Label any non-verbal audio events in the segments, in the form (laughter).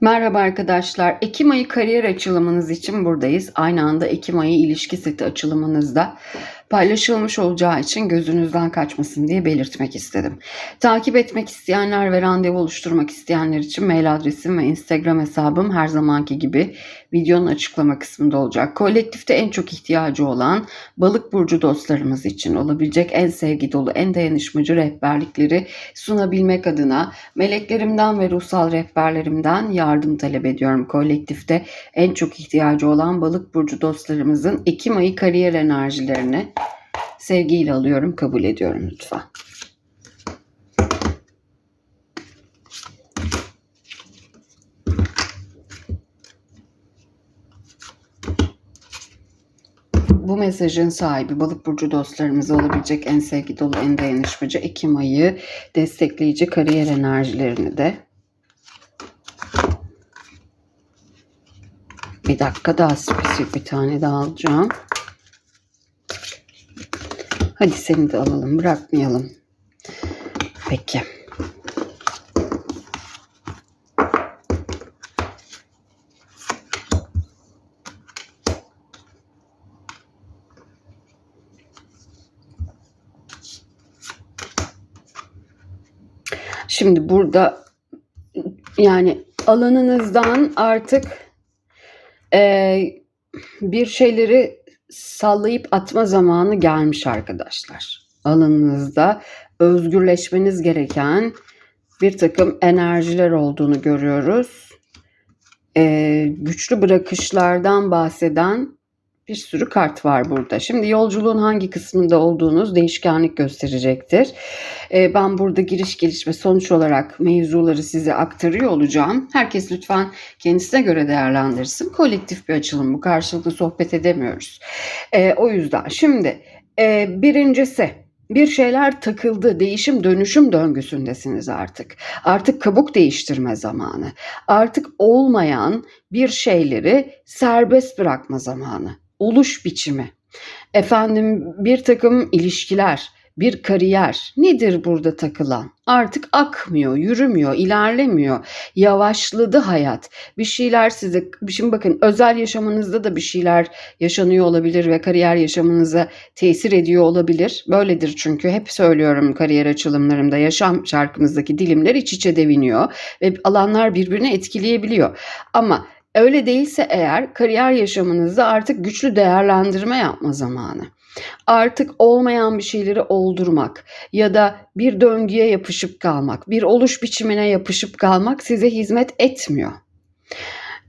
Merhaba arkadaşlar. Ekim ayı kariyer açılımınız için buradayız. Aynı anda Ekim ayı ilişki seti açılımınızda paylaşılmış olacağı için gözünüzden kaçmasın diye belirtmek istedim. Takip etmek isteyenler ve randevu oluşturmak isteyenler için mail adresim ve Instagram hesabım her zamanki gibi videonun açıklama kısmında olacak. Kolektifte en çok ihtiyacı olan balık burcu dostlarımız için olabilecek en sevgi dolu, en dayanışmacı rehberlikleri sunabilmek adına meleklerimden ve ruhsal rehberlerimden yardım talep ediyorum. Kolektifte en çok ihtiyacı olan balık burcu dostlarımızın Ekim ayı kariyer enerjilerini sevgiyle alıyorum, kabul ediyorum lütfen. Bu mesajın sahibi balık burcu dostlarımız olabilecek en sevgi dolu, en dayanışmacı Ekim ayı destekleyici kariyer enerjilerini de bir dakika daha spesifik bir tane daha alacağım. Hadi seni de alalım, bırakmayalım. Peki. Şimdi burada yani alanınızdan artık e, bir şeyleri sallayıp atma zamanı gelmiş arkadaşlar. Alanınızda özgürleşmeniz gereken bir takım enerjiler olduğunu görüyoruz. E, güçlü bırakışlardan bahseden bir sürü kart var burada. Şimdi yolculuğun hangi kısmında olduğunuz değişkenlik gösterecektir. Ee, ben burada giriş geliş ve sonuç olarak mevzuları size aktarıyor olacağım. Herkes lütfen kendisine göre değerlendirsin. Kolektif bir açılım bu. Karşılıklı sohbet edemiyoruz. Ee, o yüzden şimdi e, birincisi bir şeyler takıldı, değişim dönüşüm döngüsündesiniz artık. Artık kabuk değiştirme zamanı. Artık olmayan bir şeyleri serbest bırakma zamanı oluş biçimi, efendim bir takım ilişkiler, bir kariyer nedir burada takılan? Artık akmıyor, yürümüyor, ilerlemiyor. Yavaşladı hayat. Bir şeyler size, şimdi bakın özel yaşamınızda da bir şeyler yaşanıyor olabilir ve kariyer yaşamınıza tesir ediyor olabilir. Böyledir çünkü hep söylüyorum kariyer açılımlarımda yaşam şarkımızdaki dilimler iç içe deviniyor ve alanlar birbirini etkileyebiliyor. Ama Öyle değilse eğer kariyer yaşamınızda artık güçlü değerlendirme yapma zamanı. Artık olmayan bir şeyleri oldurmak ya da bir döngüye yapışıp kalmak, bir oluş biçimine yapışıp kalmak size hizmet etmiyor.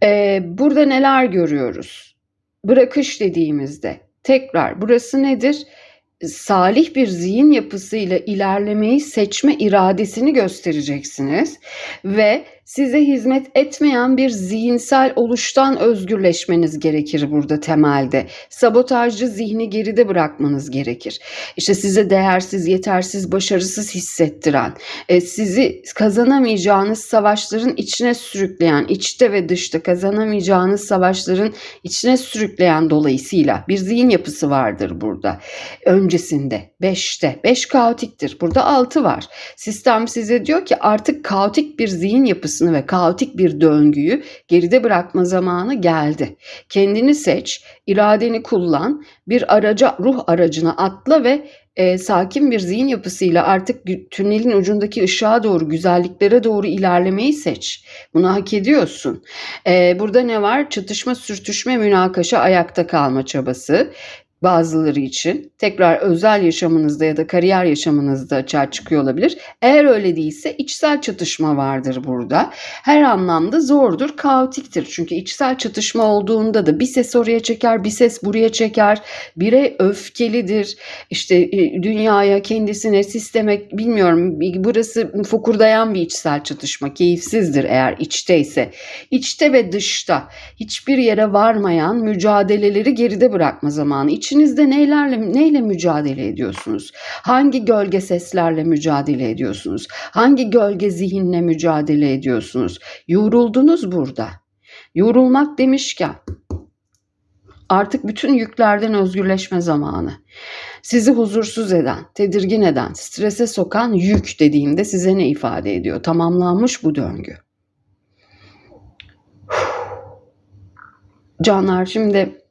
Ee, burada neler görüyoruz? Bırakış dediğimizde tekrar burası nedir? Salih bir zihin yapısıyla ilerlemeyi seçme iradesini göstereceksiniz ve size hizmet etmeyen bir zihinsel oluştan özgürleşmeniz gerekir burada temelde. Sabotajcı zihni geride bırakmanız gerekir. İşte size değersiz, yetersiz, başarısız hissettiren, e, sizi kazanamayacağınız savaşların içine sürükleyen, içte ve dışta kazanamayacağınız savaşların içine sürükleyen dolayısıyla bir zihin yapısı vardır burada. Öncesinde 5'te 5 kaotiktir. Burada 6 var. Sistem size diyor ki artık kaotik bir zihin yapısı yapısını ve kaotik bir döngüyü geride bırakma zamanı geldi. Kendini seç, iradeni kullan, bir araca, ruh aracına atla ve e, sakin bir zihin yapısıyla artık tünelin ucundaki ışığa doğru, güzelliklere doğru ilerlemeyi seç. Bunu hak ediyorsun. E, burada ne var? Çatışma, sürtüşme, münakaşa, ayakta kalma çabası bazıları için tekrar özel yaşamınızda ya da kariyer yaşamınızda açığa çıkıyor olabilir. Eğer öyle değilse içsel çatışma vardır burada. Her anlamda zordur, kaotiktir. Çünkü içsel çatışma olduğunda da bir ses oraya çeker, bir ses buraya çeker. Bire öfkelidir. İşte e, dünyaya, kendisine, sisteme bilmiyorum burası fokurdayan bir içsel çatışma. Keyifsizdir eğer içteyse. İçte ve dışta hiçbir yere varmayan mücadeleleri geride bırakma zamanı. İç İçinizde neylerle neyle mücadele ediyorsunuz? Hangi gölge seslerle mücadele ediyorsunuz? Hangi gölge zihinle mücadele ediyorsunuz? Yoruldunuz burada. Yorulmak demişken artık bütün yüklerden özgürleşme zamanı. Sizi huzursuz eden, tedirgin eden, strese sokan yük dediğimde size ne ifade ediyor? Tamamlanmış bu döngü. Canlar şimdi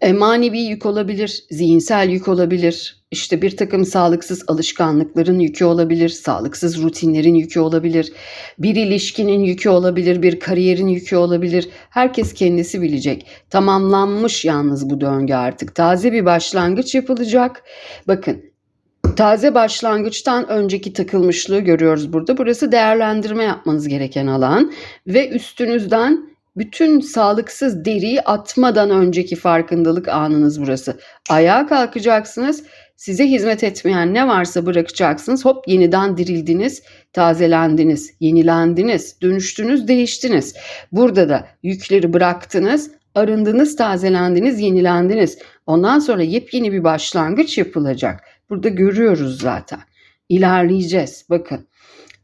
e, manevi yük olabilir, zihinsel yük olabilir, işte bir takım sağlıksız alışkanlıkların yükü olabilir, sağlıksız rutinlerin yükü olabilir, bir ilişkinin yükü olabilir, bir kariyerin yükü olabilir. Herkes kendisi bilecek. Tamamlanmış yalnız bu döngü artık. Taze bir başlangıç yapılacak. Bakın taze başlangıçtan önceki takılmışlığı görüyoruz burada. Burası değerlendirme yapmanız gereken alan ve üstünüzden bütün sağlıksız deriyi atmadan önceki farkındalık anınız burası. Ayağa kalkacaksınız. Size hizmet etmeyen ne varsa bırakacaksınız. Hop yeniden dirildiniz, tazelendiniz, yenilendiniz, dönüştünüz, değiştiniz. Burada da yükleri bıraktınız, arındınız, tazelendiniz, yenilendiniz. Ondan sonra yepyeni bir başlangıç yapılacak. Burada görüyoruz zaten. İlerleyeceğiz. Bakın.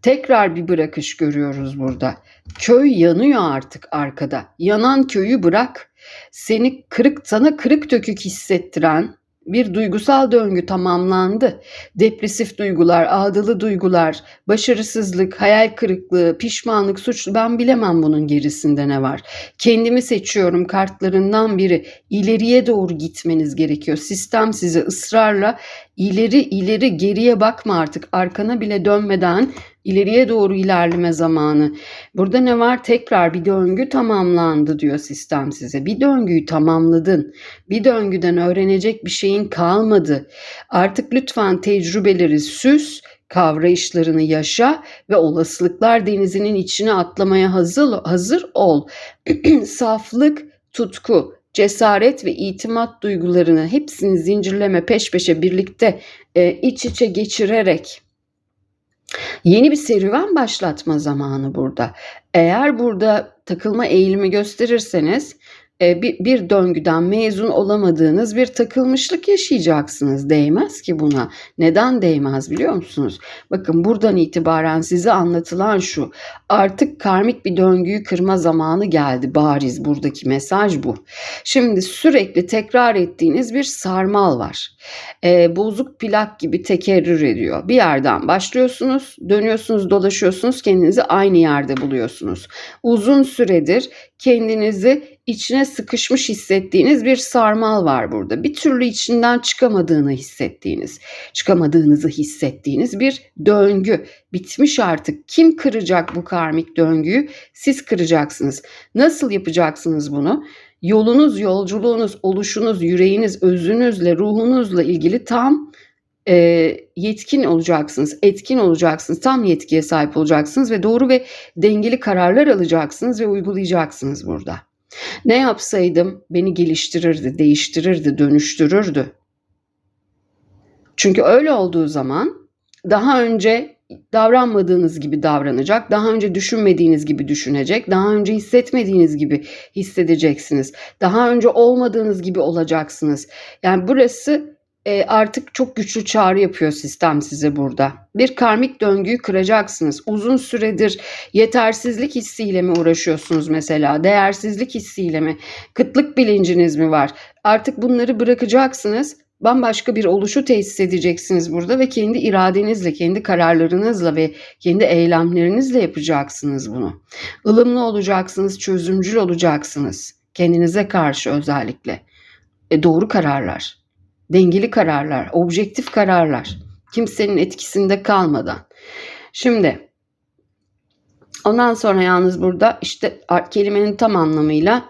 Tekrar bir bırakış görüyoruz burada. Köy yanıyor artık arkada. Yanan köyü bırak. Seni kırık sana kırık dökük hissettiren bir duygusal döngü tamamlandı. Depresif duygular, ağdalı duygular, başarısızlık, hayal kırıklığı, pişmanlık, suçlu ben bilemem bunun gerisinde ne var. Kendimi seçiyorum kartlarından biri. İleriye doğru gitmeniz gerekiyor. Sistem size ısrarla ileri ileri geriye bakma artık arkana bile dönmeden ileriye doğru ilerleme zamanı. Burada ne var? Tekrar bir döngü tamamlandı diyor sistem size. Bir döngüyü tamamladın. Bir döngüden öğrenecek bir şeyin kalmadı. Artık lütfen tecrübeleri süs, kavrayışlarını yaşa ve olasılıklar denizinin içine atlamaya hazır, hazır ol. (clears throat) Saflık, tutku, cesaret ve itimat duygularını hepsini zincirleme peş peşe birlikte e, iç içe geçirerek Yeni bir serüven başlatma zamanı burada. Eğer burada takılma eğilimi gösterirseniz bir, bir döngüden mezun olamadığınız bir takılmışlık yaşayacaksınız. Değmez ki buna. Neden değmez biliyor musunuz? Bakın buradan itibaren size anlatılan şu. Artık karmik bir döngüyü kırma zamanı geldi. Bariz buradaki mesaj bu. Şimdi sürekli tekrar ettiğiniz bir sarmal var. E, bozuk plak gibi tekerrür ediyor. Bir yerden başlıyorsunuz, dönüyorsunuz, dolaşıyorsunuz, kendinizi aynı yerde buluyorsunuz. Uzun süredir kendinizi içine sıkışmış hissettiğiniz bir sarmal var burada. Bir türlü içinden çıkamadığını hissettiğiniz, çıkamadığınızı hissettiğiniz bir döngü. Bitmiş artık. Kim kıracak bu karmik döngüyü? Siz kıracaksınız. Nasıl yapacaksınız bunu? Yolunuz, yolculuğunuz, oluşunuz, yüreğiniz, özünüzle, ruhunuzla ilgili tam e, yetkin olacaksınız, etkin olacaksınız, tam yetkiye sahip olacaksınız ve doğru ve dengeli kararlar alacaksınız ve uygulayacaksınız burada. Ne yapsaydım beni geliştirirdi, değiştirirdi, dönüştürürdü. Çünkü öyle olduğu zaman daha önce davranmadığınız gibi davranacak, daha önce düşünmediğiniz gibi düşünecek, daha önce hissetmediğiniz gibi hissedeceksiniz. Daha önce olmadığınız gibi olacaksınız. Yani burası e, artık çok güçlü çağrı yapıyor sistem size burada. Bir karmik döngüyü kıracaksınız. Uzun süredir yetersizlik hissiyle mi uğraşıyorsunuz mesela? Değersizlik hissiyle mi? Kıtlık bilinciniz mi var? Artık bunları bırakacaksınız. Bambaşka bir oluşu tesis edeceksiniz burada ve kendi iradenizle, kendi kararlarınızla ve kendi eylemlerinizle yapacaksınız bunu. Ilımlı olacaksınız, çözümcül olacaksınız. Kendinize karşı özellikle. E doğru kararlar dengeli kararlar, objektif kararlar. Kimsenin etkisinde kalmadan. Şimdi ondan sonra yalnız burada işte kelimenin tam anlamıyla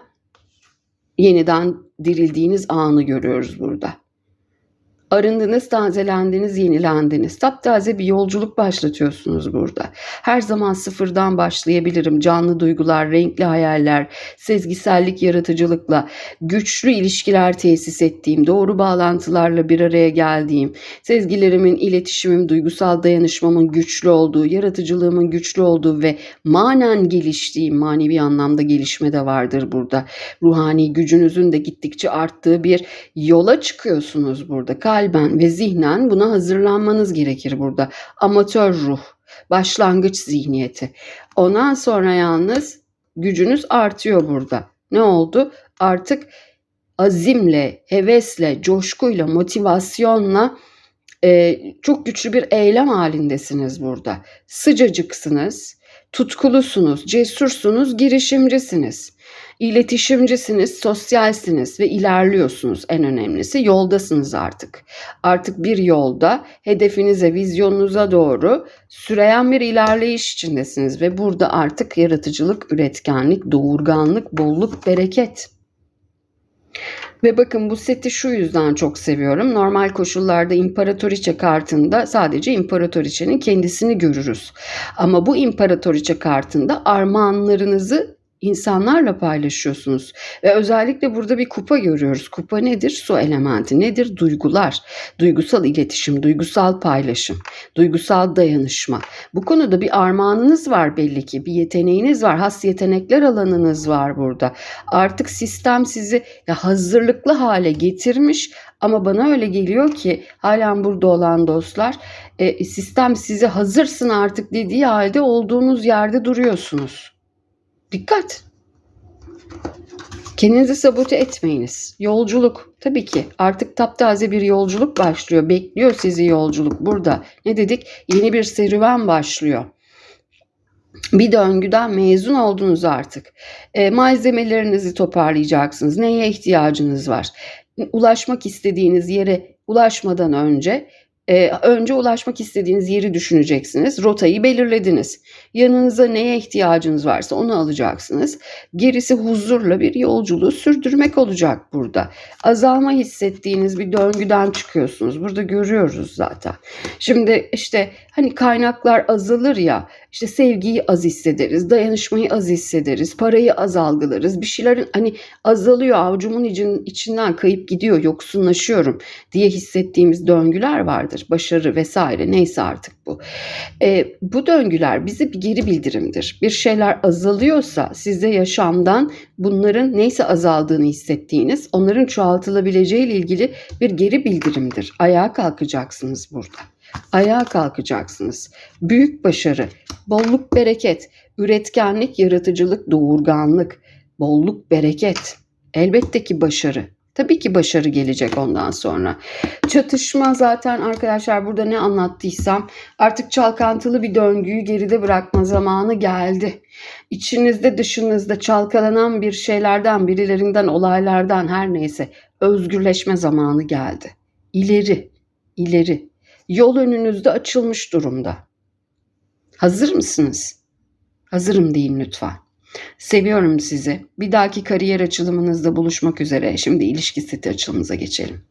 yeniden dirildiğiniz anı görüyoruz burada. Arındınız, tazelendiniz, yenilendiniz. Taptaze bir yolculuk başlatıyorsunuz burada. Her zaman sıfırdan başlayabilirim. Canlı duygular, renkli hayaller, sezgisellik, yaratıcılıkla, güçlü ilişkiler tesis ettiğim, doğru bağlantılarla bir araya geldiğim, sezgilerimin, iletişimim, duygusal dayanışmamın güçlü olduğu, yaratıcılığımın güçlü olduğu ve manen geliştiğim, manevi anlamda gelişme de vardır burada. Ruhani gücünüzün de gittikçe arttığı bir yola çıkıyorsunuz burada kalben ve zihnen buna hazırlanmanız gerekir burada. Amatör ruh, başlangıç zihniyeti. Ondan sonra yalnız gücünüz artıyor burada. Ne oldu? Artık azimle, hevesle, coşkuyla, motivasyonla e, çok güçlü bir eylem halindesiniz burada. Sıcacıksınız, tutkulusunuz, cesursunuz, girişimcisiniz. İletişimcisiniz, sosyalsiniz ve ilerliyorsunuz en önemlisi. Yoldasınız artık. Artık bir yolda hedefinize, vizyonunuza doğru süreyen bir ilerleyiş içindesiniz ve burada artık yaratıcılık, üretkenlik, doğurganlık, bolluk, bereket. Ve bakın bu seti şu yüzden çok seviyorum. Normal koşullarda İmparatoriçe kartında sadece İmparatoriçe'nin kendisini görürüz. Ama bu İmparatoriçe kartında armağanlarınızı insanlarla paylaşıyorsunuz. Ve özellikle burada bir kupa görüyoruz. Kupa nedir? Su elementi. Nedir? Duygular. Duygusal iletişim, duygusal paylaşım, duygusal dayanışma. Bu konuda bir armağanınız var belli ki. Bir yeteneğiniz var. Has yetenekler alanınız var burada. Artık sistem sizi hazırlıklı hale getirmiş ama bana öyle geliyor ki halen burada olan dostlar e, sistem sizi hazırsın artık dediği halde olduğunuz yerde duruyorsunuz. Dikkat. Kendinizi sabote etmeyiniz. Yolculuk tabii ki artık taptaze bir yolculuk başlıyor. Bekliyor sizi yolculuk burada. Ne dedik? Yeni bir serüven başlıyor. Bir döngüden mezun oldunuz artık. E, malzemelerinizi toparlayacaksınız. Neye ihtiyacınız var? Ulaşmak istediğiniz yere ulaşmadan önce e, önce ulaşmak istediğiniz yeri düşüneceksiniz. Rotayı belirlediniz. Yanınıza neye ihtiyacınız varsa onu alacaksınız. Gerisi huzurla bir yolculuğu sürdürmek olacak burada. Azalma hissettiğiniz bir döngüden çıkıyorsunuz. Burada görüyoruz zaten. Şimdi işte hani kaynaklar azalır ya işte sevgiyi az hissederiz, dayanışmayı az hissederiz, parayı az algılarız. Bir şeylerin hani azalıyor avucumun için, içinden kayıp gidiyor, yoksunlaşıyorum diye hissettiğimiz döngüler vardır. Başarı vesaire neyse artık bu. E, bu döngüler bize bir geri bildirimdir. Bir şeyler azalıyorsa size yaşamdan bunların neyse azaldığını hissettiğiniz, onların çoğaltılabileceği ile ilgili bir geri bildirimdir. Ayağa kalkacaksınız burada. Ayağa kalkacaksınız. Büyük başarı, bolluk, bereket, üretkenlik, yaratıcılık, doğurganlık, bolluk, bereket. Elbette ki başarı. Tabii ki başarı gelecek ondan sonra. Çatışma zaten arkadaşlar burada ne anlattıysam artık çalkantılı bir döngüyü geride bırakma zamanı geldi. İçinizde dışınızda çalkalanan bir şeylerden, birilerinden, olaylardan her neyse özgürleşme zamanı geldi. İleri, ileri. Yol önünüzde açılmış durumda. Hazır mısınız? Hazırım deyin lütfen. Seviyorum sizi. Bir dahaki kariyer açılımınızda buluşmak üzere. Şimdi ilişki seti açılımıza geçelim.